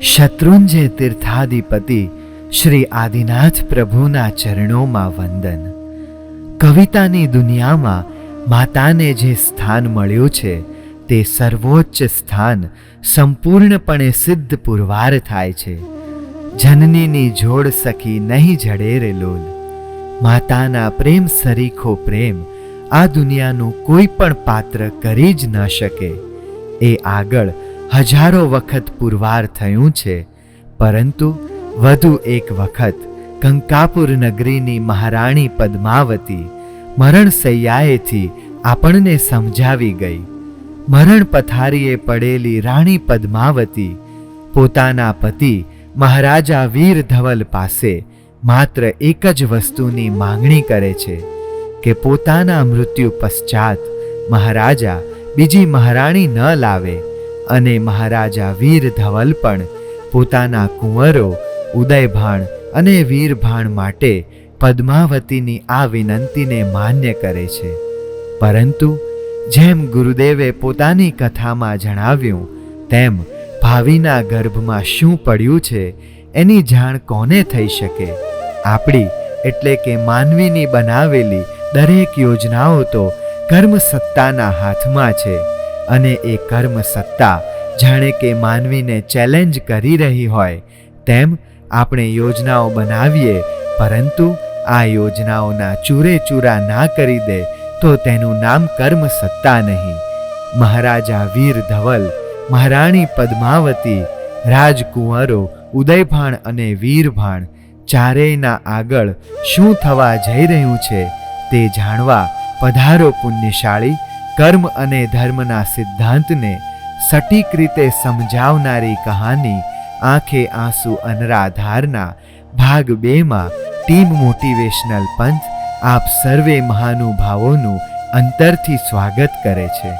શત્રુંજય તીર્થાધિપતિ શ્રી આદિનાથ પ્રભુના ચરણોમાં વંદન. કવિતાની દુનિયામાં માતાને જે સ્થાન મળ્યું છે, તે સર્વોચ્ચ સ્થાન સંપૂર્ણપણે સિદ્ધ પુરવાર થાય છે. જનનીની જોડ સખી નહીં જડે રે લોલ. માતાના પ્રેમ સરીખો પ્રેમ આ દુનિયાનું કોઈ પણ પાત્ર કરી જ ન શકે. એ આગળ હજારો વખત પુરવાર થયું છે, પરંતુ વધુ એક વખત કંકાપુર નગરીની મહારાણી પદ્માવતી મરણ સૈયાએથી આપણને સમજાવી ગઈ. મરણ પથારીએ પડેલી રાણી પદ્માવતી પોતાના પતિ મહારાજા વીર ધવલ પાસે માત્ર એક જ વસ્તુની માંગણી કરે છે કે પોતાના મૃત્યુ પશ્ચાત મહારાજા બીજી મહારાણી ન લાવે. અને મહારાજા વીર ધવલ પણ પોતાના કુંવરો, ઉદયભાણ અને વીરભાણ માટે પદ્માવતીની આ વિનંતીને માન્ય કરે છે. પરંતુ જેમ ગુરુદેવે પોતાની કથામાં જણાવ્યું, તેમ ભાવિના ગર્ભમાં શું પડ્યું છે, એની જાણ કોને થઈ શકે? આપણી એટલે કે માનવીની બનાવેલી દરેક યોજનાઓ તો કર્મ સત્તાના હાથમાં છે. અને એ કર્મ સત્તા જાણે કે માનવીને ચેલેન્જ કરી રહી હોય, તેમ આપણે યોજનાઓ બનાવીએ, પરંતુ આ યોજનાઓના ચૂરે ચૂરા ના કરી દે તો તેનું નામ કર્મ સત્તા નહીં. મહારાજા વીર ધવલ, મહારાણી પદ્માવતી, રાજકુંવરો, ઉદયભાણ અને વીરભાણ ચારેયના આગળ શું થવા જઈ રહ્યું છે તે જાણવા પધારો પુણ્યશાળી કર્મ અને ધર્મના સિદ્ધાંતને સટીક રીતે સમજાવનારી કહાની આંખે આંસુ અનરાધારના ભાગ બેમાં ટીમ મોટિવેશનલ પંથ આપ સર્વે મહાનુભાવોનું અંતરથી સ્વાગત કરે છે.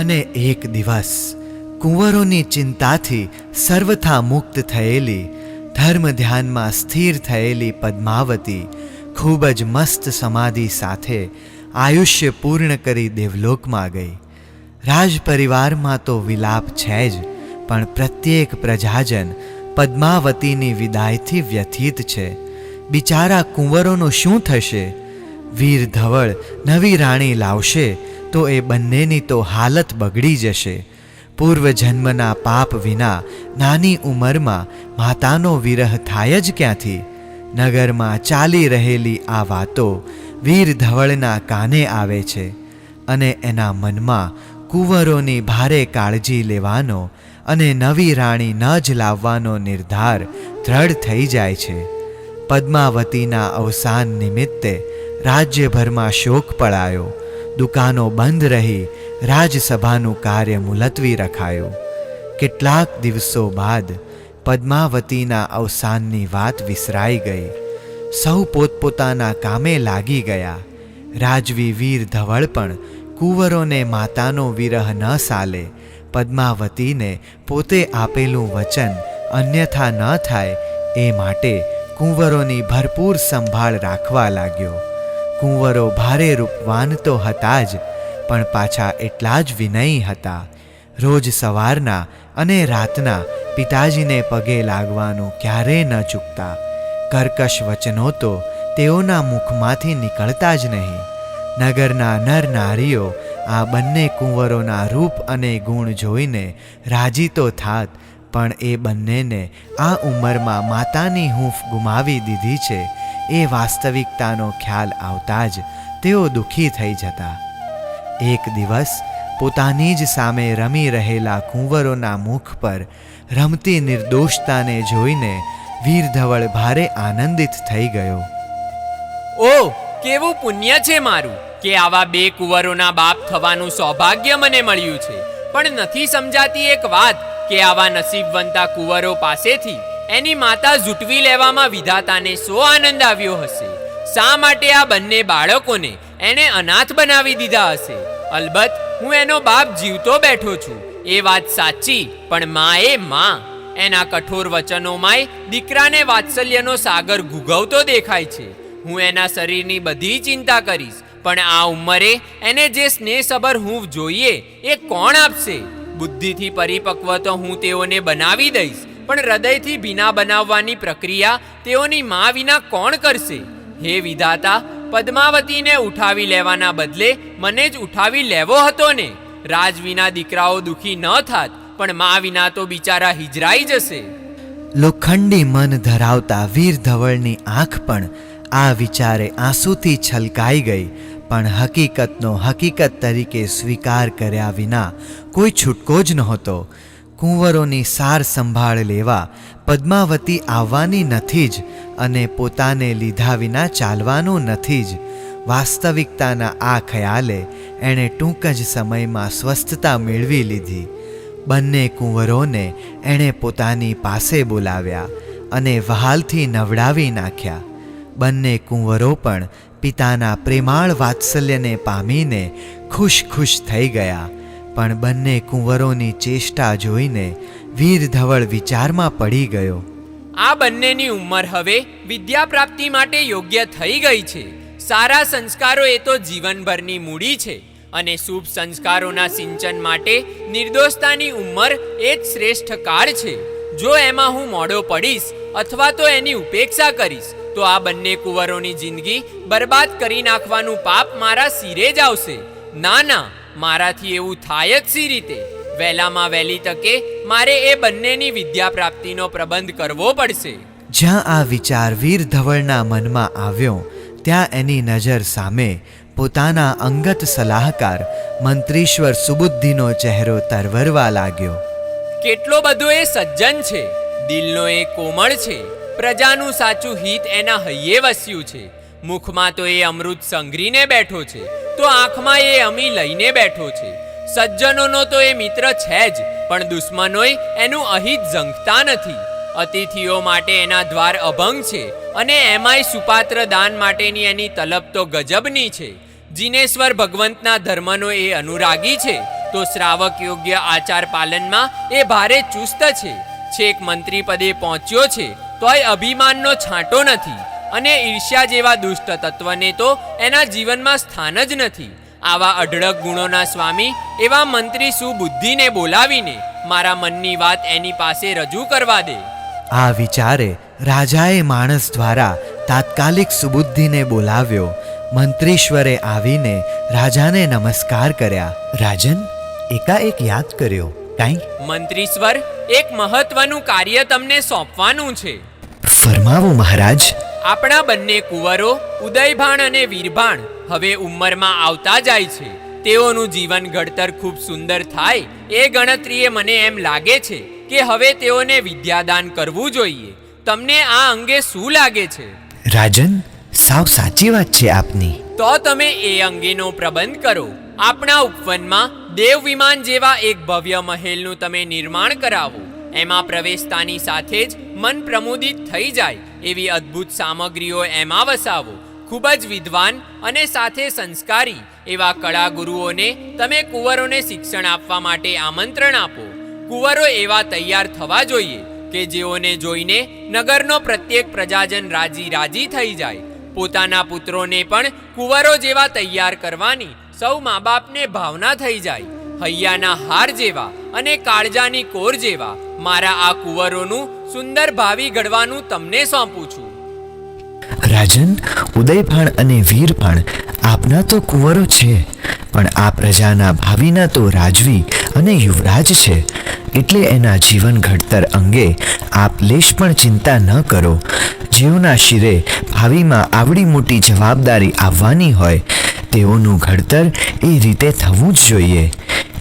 અને એક દિવસ કુંવરોની ચિંતાથી સર્વથા મુક્ત થયેલી, ધર્મ ધ્યાનમાં સ્થિર થયેલી પદ્માવતી, ખૂબ જ મસ્ત સમાધિ સાથે આયુષ્ય પૂર્ણ કરી દેવલોકમાં ગઈ. રાજ પરિવારમાં તો વિલાપ છે જ, પણ પ્રત્યેક પ્રજાજન પદ્માવતીની વિદાયથી વ્યથિત છે. બિચારા કુંવરોનું શું થશે? વીર ધવળ નવી રાણી લાવશે તો એ બંનેની તો હાલત બગડી જશે. પૂર્વજન્મના પાપ વિના નાની ઉંમરમાં માતાનો વિરહ થાય જ ક્યાંથી? નગરમાં ચાલી રહેલી આ વાતો વીર ધવળના કાને આવે છે અને એના મનમાં કુંવરોની ભારે કાળજી લેવાનો અને નવી રાણી ન જ લાવવાનો નિર્ધાર દ્રઢ થઈ જાય છે. પદ્માવતીના અવસાન નિમિત્તે રાજ્યભરમાં શોક પડાયો. દુકાનો બંધ રહી રાજસભાનું કાર્ય મુલતવી રખાયું. કેટલાક દિવસો બાદ પદ્માવતીના અવસાનની વાત વિસરાઈ ગઈ. સૌ પોતપોતાના કામે લાગી ગયા. રાજવી વીર ધવળ પણ કુંવરોને માતાનો વિરહ ન સાલે. પદ્માવતીને પોતે આપેલું વચન અન્યથા ન થાય એ માટે કુંવરોની ભરપૂર સંભાળ રાખવા લાગ્યો. કુંવરો ભારે રૂપવાન તો હતા જ, પણ પાછા એટલા જ વિનયી હતા. રોજ સવારના અને રાતના પિતાજીને પગે લાગવાનું ક્યારેય ન ચૂકતા. કર્કશ વચનો તો તેઓના મુખમાંથી નીકળતા જ નહીં. નગરના નર નારીઓ આ બંને કુંવરોના રૂપ અને ગુણ જોઈને રાજી તો થાત, પણ એ બંનેને આ ઉંમરમાં માતાની હૂંફ ગુમાવી દીધી છે. એ વાસ્તવિકતાનો ખ્યાલ આવતા જ તેઓ દુઃખી થઈ જતા. એક દિવસ પોતાની જ સામે રમી રહેલા કુંવરોના મુખ પર રમતી નિર્દોષતાને જોઈને વીરધવળ ભારે આનંદિત થઈ ગયો. ઓ, કેવું પુણ્ય છે મારું કે આવા બે કુંવરોના બાપ થવાનું સૌભાગ્ય મને મળ્યું છે. પણ નથી સમજાતી એક વાત કે આવા નસીબવંતા કુંવરો પાસેથી એની માતા ઝૂંટવી લેવામાં વિધાતાને સો આનંદ આવ્યો હશે. શા માટે આ બંને બાળકોને એણે અનાથ બનાવી દીધા હશે? અલબત્ત, હું એનો બાપ જીવતો બેઠો છું. એ વાત સાચી, પણ મા એ માં. એના કઠોર વચનોમાંય દીકરાને વાત્સલ્યનો સાગર ગુગવતો દેખાય છે. હું એના શરીરની બધી ચિંતા કરીશ, પણ આ ઉંમરે એને જે સ્નેહસભર હું જોઈએ, એ કોણ આપશે? બુદ્ધિથી પરિપક્વ તો હું તેઓને બનાવી દઈશ. પણ હૃદયથી ભીના બનાવવાની પ્રક્રિયા તેઓની મા વિના કોણ કરશે? હે વિધાતા, પદ્માવતીને ઉઠાવી લેવાના બદલે મને જ ઉઠાવી લેવો હતો ને? રાજ વિના દીકરાઓ દુખી ન થાત, પણ મા વિના તો બિચારા હિજરાઈ જશે. લોખંડી મન ધરાવતા વીર ધવળની આંખ પણ આ વિચારે આંસુથી છલકાઈ ગઈ, પણ હકીકતનો હકીકત તરીકે સ્વીકાર કર્યા વિના કોઈ છૂટકો જ નહોતો. કુંવરોની સાર સંભાળ લેવા પદ્માવતી આવવાની નથી જ અને પોતાને લીધા વિના ચાલવાનું નથી જ. વાસ્તવિકતાના આ ખ્યાલે એણે ટૂંક જ સમયમાં સ્વસ્થતા મેળવી લીધી. બંને કુંવરોને એણે પોતાની પાસે બોલાવ્યા અને વહાલથી નવડાવી નાખ્યા. બંને કુંવરો પણ પિતાના પ્રેમાળ વાત્સલ્યને પામીને ખુશ ખુશ થઈ ગયા. પણ બંને કુંવરોની ચેષ્ટા જોઈને વીર ધવળ વિચારમાં પડી ગયો. આ બંનેની ઉંમર હવે વિદ્યા પ્રાપ્તિ માટે યોગ્ય થઈ ગઈ છે. સારા સંસ્કારો એ તો જીવનભરની મૂડી છે અને શુભ સંસ્કારોના સિંચન માટે નિર્દોષતાની ઉંમર એ જ શ્રેષ્ઠ કાળ છે. જો એમાં હું મોડો પડીશ અથવા તો એની ઉપેક્ષા કરીશ, તો આ બંને કુંવરોની જિંદગી બરબાદ કરી નાખવાનું પાપ મારા સિરે જ આવશે. ના ના મારાથી એવું થાય જ સી રીતે. વહેલામાં વહેલી તકે મારે એ બંનેની વિદ્યા પ્રાપ્તિનો પ્રબંધ કરવો પડશે. જ્યાં આ વિચાર વીર ધવળના મનમાં આવ્યો ત્યાં એની નજર સામે પોતાના અંગત સલાહકાર મંત્રીશ્વર સુબુદ્ધિનો ચહેરો તરવરવા લાગ્યો. કેટલો બધો એ સજ્જન છે. દિલનો એ કોમળ છે. પ્રજાનું સાચું હિત એના હૈયે વસ્યું છે. મુખમાં તો એ અમૃત સંઘરીને બેઠો છે, તો આંખમાં એ અમી લઈને બેઠો છે. સજ્જનોનો તો એ મિત્ર છે જ, પણ દુશ્મનોય એનું અહિત ઝંખતા નથી. અતિથિઓ માટે એના દ્વાર અભંગ છે, અને એમાંય સુપાત્ર દાન માટેની એની તલબ તો ગજબની છે. જીનેશ્વર ભગવંતના ધર્મનો એ અનુરાગી છે, તો શ્રાવક યોગ્ય આચાર પાલનમાં એ ભારે ચુસ્ત છે. છેક મંત્રી પદે પહોંચ્યો છે, તોય અભિમાનનો છાંટો નથી. અને ઈર્ષ્યા જેવા દુષ્ટ તત્વને તો એના જીવનમાં સ્થાન જ નથી. આવા અઢળક ગુણોના સ્વામી એવા મંત્રી સુબુદ્ધિને બોલાવીને મારા મનની વાત એની પાસે રજૂ કરવા દે. આ વિચારે રાજાએ માણસ દ્વારા તાત્કાલિક સુબુદ્ધિને બોલાવ્યો. મંત્રીશ્વરે આવીને રાજાને નમસ્કાર કર્યા. રાજન એકાએક યાદ કર્યો. કાંઈ? મંત્રીશ્વર એક મહત્વનું કાર્ય તમને સોંપવાનું છે. ફરમાવો મહારાજ. આપણા બંને કુંવરો ઉદયભાણ અને વીરભાણ હવે ઉંમરમાં આવતા જાય છે. તેઓનું જીવન ઘડતર ખૂબ સુંદર થાય એ ગણતરીએ મને એમ લાગે છે કે હવે તેઓને વિદ્યાદાન કરવું જોઈએ. તમને આ અંગે શું લાગે છે? રાજન સાવ સાચી વાત છે આપની. તો તમે એ અંગેનો પ્રબંધ કરો. આપણા ઉપવનમાં દેવ વિમાન જેવા એક ભવ્ય મહેલનું તમે નિર્માણ કરાવો. એમાં પ્રવેશતાની સાથે જ મન પ્રમોદિત થઈ જાય એવી અદ્ભુત સામગ્રીઓ એમાં વસાવો. ખૂબ જ વિદ્વાન અને સાથે સંસ્કારી એવા કળા ગુરુઓને તમે કુંવરોને શિક્ષણ આપવા માટે આમંત્રણ આપો. કુંવરો એવા તૈયાર થવા જોઈએ કે જેઓને જોઈને નગરનો પ્રત્યેક પ્રજાજન રાજી રાજી થઈ જાય. પોતાના પુત્રોને પણ કુંવરો જેવા તૈયાર કરવાની સૌ મા બાપને ભાવના થઈ જાય. હૈયાના હાર જેવા અને કાળજાની કોર જેવા મારા આ કુંવરોનું સુંદર ભાવિ ઘડવાનું તમને સોંપું છું. રાજન, ઉદયભાણ અને વીરભાણ, આપના તો કુંવરો છે, પણ આ પ્રજાના ભાવિના તો રાજવી અને યુવરાજ છે. એટલે એના જીવન ઘડતર અંગે આપ લેશ પણ ચિંતા ન કરો. જેઓના શિરે ભાવિમાં આવડી મોટી જવાબદારી આવવાની હોય, તેઓનું ઘડતર એ રીતે થવું જ જોઈએ.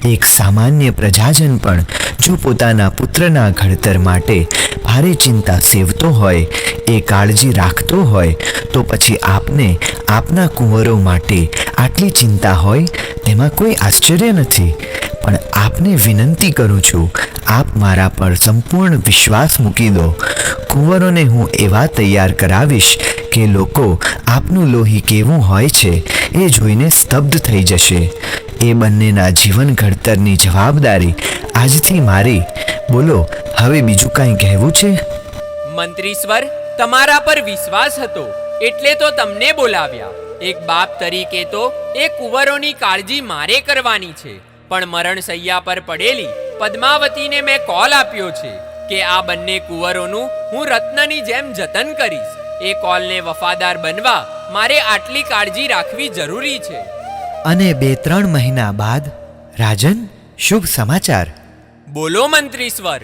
એક સામાન્ય પ્રજાજન પણ જો પોતાના પુત્રના ઘડતર માટે ભારે ચિંતા સેવતો હોય, એ કાળજી રાખતો હોય, તો પછી આપને આપના કુંવરો માટે આટલી ચિંતા હોય, તેમાં કોઈ આશ્ચર્ય નથી. પણ આપને વિનંતી કરું છું, આપ મારા પર સંપૂર્ણ વિશ્વાસ મૂકી દો. કુંવરોને હું એવા તૈયાર કરાવીશ કે લોકો આપનું લોહી કેવું હોય છે, એ જોઈને સ્તબ્ધ થઈ જશે. એ બંનેના જીવન ઘડતરની જવાબદારી આજથી મારી. બોલો, હવે બીજું કાંઈ કહેવું છે? મંત્રીશ્વર તમારા પર વિશ્વાસ હતો, એટલે તો તમને બોલાવ્યા. એક બાપ તરીકે તો એ કુંવરોની કાળજી મારે કરવાની છે, પણ મરણ સૈયા પર પડેલી પદ્માવતીને મેં કોલ આપ્યો છે કે આ બંને કુંવરોનું હું રત્નની જેમ જતન કરીશ. એ કોલને વફાદાર બનવા મારે આટલી કાળજી રાખવી જરૂરી છે. અને બે ત્રણ મહિના બાદ રાજન શુભ સમાચાર. બોલો મંત્રીશ્વર.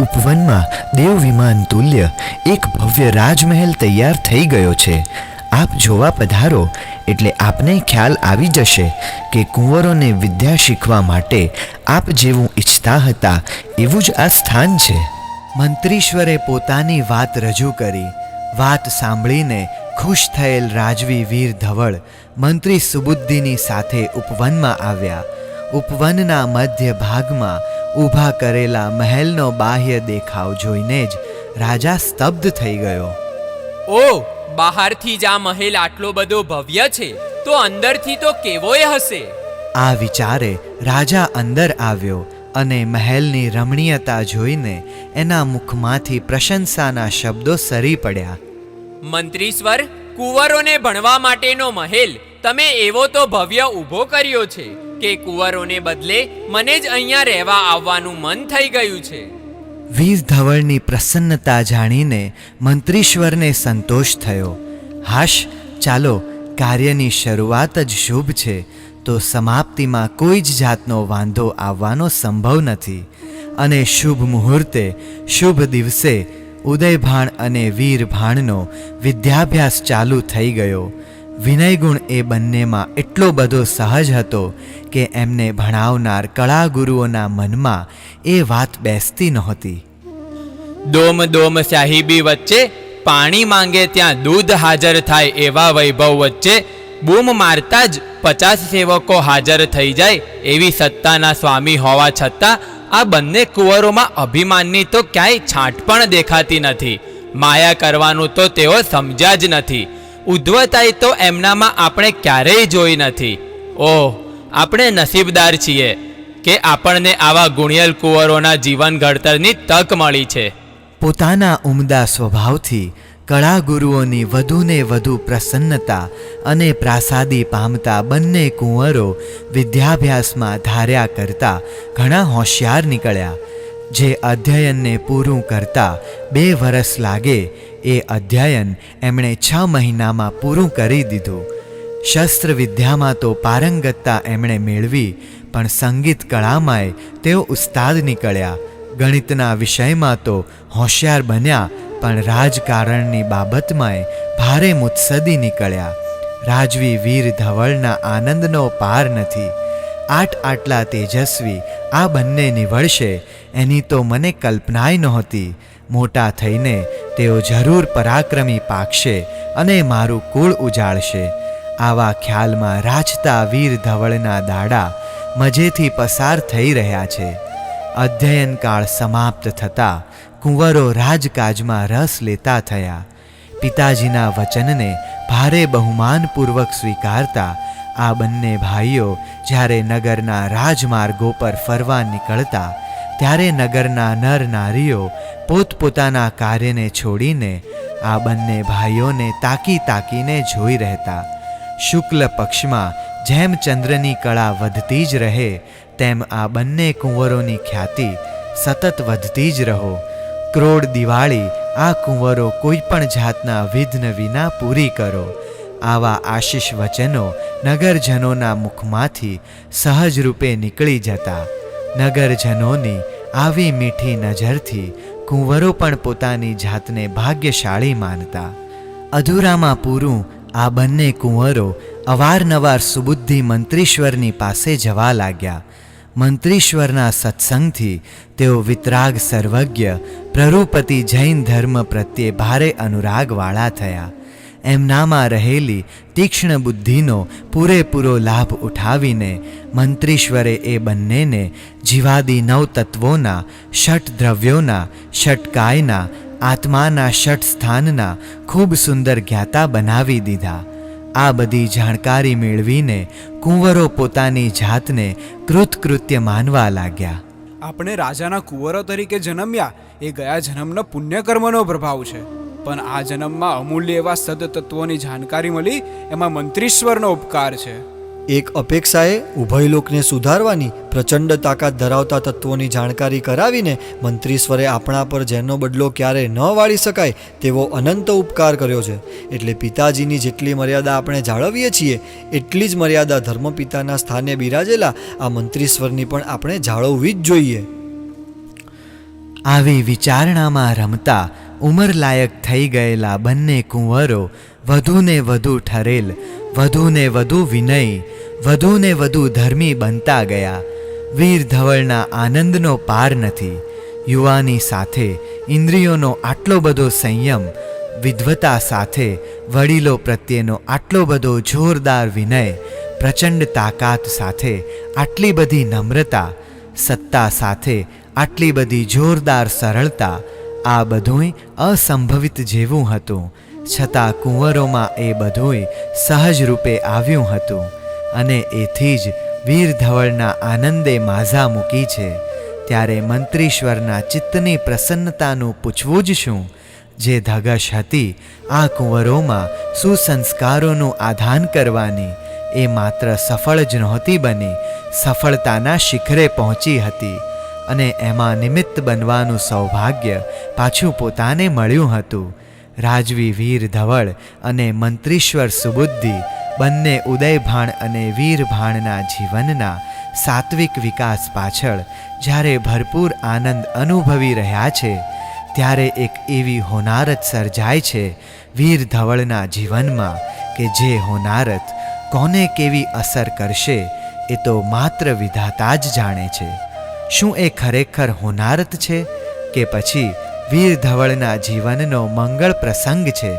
ઉપવનમાં દેવ વિમાન તુલ્ય એક ભવ્ય રાજમહેલ તૈયાર થઈ ગયો છે. આપ જોવા પધારો એટલે આપને ખ્યાલ આવી જશે કે કુંવરોને વિદ્યા શીખવા માટે આપ જેવું ઈચ્છતા હતા એવું જ આ સ્થાન છે. મંત્રીશ્વરે પોતાની વાત રજૂ કરી વાત સાંભળીને ખુશ થયેલ રાજવી વીર ધવળ મંત્રી સુબુદ્ધિની સાથે ઉપવનમાં આવ્યા. ઉપવનના મધ્ય ભાગમાં ઊભા કરેલા મહેલનો બાહ્ય દેખાવ જોઈને જ રાજા સ્તબ્ધ થઈ ગયો. ઓ બહારથી જ આ મહેલ આટલો બધો ભવ્ય છે તો અંદરથી તો કેવોય હશે? આ વિચારે રાજા અંદર આવ્યો અને મહેલની રમણીયતા જોઈને એના મુખમાંથી પ્રશંસાના શબ્દો સરી પડ્યા. મંત્રીશ્વર, કુંવરોને ભણવા માટેનો મહેલ, તમે એવો તો ભવ્ય ઊભો કર્યો છે કે કુંવરોને બદલે મને જ અહીંયા રહેવા આવવાનું મન થઈ ગયું છે. વીર ધવળની પ્રસન્નતા જાણીને મંત્રીશ્વરને સંતોષ થયો. હાશ, ચાલો, કાર્યની શરૂઆત જ શુભ છે, તો સમાપ્તિમાં કોઈ જ જાતનો વાંધો આવવાનો સંભવ નથી. અને શુભ મુહૂર્તે, શુભ દિવસે ઉદયભાણ અને વીરભાણનો વિદ્યાભ્યાસ ચાલુ થઈ ગયો. વિનયગુણ એ બંનેમાં એટલો બધો સહજ હતો કે એમને ભણાવનાર કળાગુરુઓના મનમાં એ વાત બેસતી નહોતી. ડોમ ડોમ સાહિબી વચ્ચે પાણી માંગે ત્યાં દૂધ હાજર થાય એવા વૈભવ વચ્ચે બૂમ મારતા જ પચાસ સેવકો હાજર થઈ જાય એવી સત્તાના સ્વામી હોવા છતાં આ બંને કુંવરોમાં અભિમાનની તો ક્યાંય છાંટ પણ દેખાતી નથી. માયા કરવાનું તો તેઓ સમજ્યા જ નથી. ઉદ્ધવતાઈ તો એમનામાં આપણે ક્યારેય જોઈ નથી. ઓહ, આપણે નસીબદાર છીએ કે આપણને આવા ગુણિયલ કુંવરોના જીવન ઘડતરની તક મળી છે. પોતાના ઉમદા સ્વભાવથી કળાગુરુઓની વધુને વધુ પ્રસન્નતા અને પ્રાસાદી પામતા બંને કુંવરો વિદ્યાભ્યાસમાં ધાર્યા કરતા ઘણા હોશિયાર નીકળ્યા. જે અધ્યયનને પૂરું કરતા બે વરસ લાગે એ અધ્યયન એમણે છ મહિનામાં પૂરું કરી દીધું. શસ્ત્ર વિદ્યામાં તો પારંગતતા એમણે મેળવી, પણ સંગીત કળામાંય તેઓ ઉસ્તાદ નીકળ્યા. ગણિતના વિષયમાં તો હોશિયાર બન્યા પણ રાજકારણની બાબતમાંય ભારે મુત્સદી નીકળ્યા. રાજવી વીર ધવળના આનંદનો પાર નથી. આટ આટલા તેજસ્વી, આ બંને નિવડશે, એની તો મને કલ્પનાય નહોતી. મોટા થઈને તેઓ જરૂર પરાક્રમી પાકશે અને મારું કુળ ઉજાળશે. આવા ખ્યાલમાં રાચતા વીર ધવળના દાડા મજેથી પસાર થઈ રહ્યા છે. અધ્યયન કાળ સમાપ્ત થતાં કુંવરો રાજકાજમાં રસ લેતા થયા. પિતાજીના વચનને ભારે બહુમાનપૂર્વક સ્વીકારતા આ બંને ભાઈઓ જ્યારે નગરના રાજમાર્ગો પર ફરવા નીકળતા, ત્યારે નગરના નર નારીઓ પોતપોતાના કાર્યને છોડીને આ બંને ભાઈઓને તાકી તાકીને જોઈ રહેતા. શુક્લ પક્ષમાં જેમ ચંદ્રની કળા વધતી જ રહે તેમ આ બંને કુંવરોની ખ્યાતિ સતત વધતી જ રહો. ક્રોડ દિવાળી, આ કુંવરો કોઈ પણ જાતના વિઘ્ન વિના પૂરી કરો. આવા આશીષ વચનો નગરજનોના મુખમાંથી સહજ રૂપે નીકળી જતા. નગરજનોની આવી મીઠી નજરથી કુંવરો પણ પોતાની જાતને ભાગ્યશાળી માનતા. અધૂરામાં પૂરું આ બંને કુંવરો અવારનવાર સુબુદ્ધિ મંત્રીશ્વરની પાસે જવા લાગ્યા. મંત્રીશ્વરના સત્સંગથી તેઓ વિતરાગ સર્વજ્ઞ, પ્રરૂપતિ જૈન ધર્મ પ્રત્યે ભારે અનુરાગવાળા થયા. એમનામાં રહેલી તીક્ષ્ણ બુદ્ધિનો પૂરેપૂરો લાભ ઉઠાવીને મંત્રીશ્વરે એ બંનેને જીવાદી નવ તત્વોના ષટ દ્રવ્યોના ષટકાયના, આત્માના ષટ સ્થાનના ખૂબ સુંદર જ્ઞાતા બનાવી દીધા. આ બધી જાણકારી મેળવીને કુંવરો પોતાની જાતને કૃતકૃત્ય માનવા લાગ્યા. આપણે રાજાના કુંવરો તરીકે જન્મ્યા. એ ગયા જન્મનો પુણ્યકર્મનો પ્રભાવ છે. પણ આ જન્મમાં અમૂલ્ય એવા સદતત્વોની જાણકારી મળી, એમાં મંત્રીશ્વરનો ઉપકાર છે. એક અપેક્ષાએ ઉભય લોકને સુધારવાની, પ્રચંડ તાકાત ધરાવતા તત્વોની જાણકારી કરાવીને મંત્રીશ્વરે આપણા પર જેનો બદલો ક્યારે ન વાળી શકાય તેવો અનંત ઉપકાર કર્યો છે. એટલે પિતાજીની જેટલી મર્યાદા આપણે જાળવીએ છીએ, એટલી જ મર્યાદા ધર્મપિતાના સ્થાને બિરાજેલા આ મંત્રીશ્વરની પણ આપણે જાળવવી જ જોઈએ. આવી વિચારણામાં રમતા, ઉંમરલાયક થઈ ગયેલા બંને કુંવરો વધુને વધુ ઠરેલ, વધુને વધુ વિનય વધુને વધુ ધર્મી બનતા ગયા. વીર ધવળના આનંદનો પાર નથી. યુવાની સાથે ઇન્દ્રિયોનો આટલો બધો સંયમ વિદ્વતા સાથે વડીલો પ્રત્યેનો આટલો બધો જોરદાર વિનય, પ્રચંડ તાકાત સાથે આટલી બધી નમ્રતા, સત્તા સાથે આટલી બધી જોરદાર સરળતા આ બધુંય અસંભવિત જેવું હતું. છતાં કુંવરોમાં એ બધુંય સહજ રૂપે આવ્યું હતું. અને એથી જ વીર ધવળના આનંદે માઝા મૂકી છે. ત્યારે મંત્રીશ્વરના ચિત્તની પ્રસન્નતાનું પૂછવું જ શું? જે ધગશ હતી, આ કુંવરોમાં સુસંસ્કારોનું આધાન કરવાની. એ માત્ર સફળ જ નહોતી બની, સફળતાના શિખરે પહોંચી હતી. અને એમાં નિમિત્ત બનવાનું સૌભાગ્ય પાછું પોતાને મળ્યું હતું. રાજવી વીર ધવળ અને મંત્રીશ્વર સુબુદ્ધિ બંને ઉદયભાણ અને વીરભાણના જીવનના સાત્વિક વિકાસ પાછળ જ્યારે ભરપૂર આનંદ અનુભવી રહ્યા છે, ત્યારે એક એવી હોનારત સર્જાય છે વીર ધવળના જીવનમાં કે જે હોનારત કોને કેવી અસર કરશે એ તો માત્ર વિધાતા જ જાણે છે. શું એ ખરેખર હોનારત છે કે પછી વીર ધવળના જીવનનો મંગળ પ્રસંગ છે?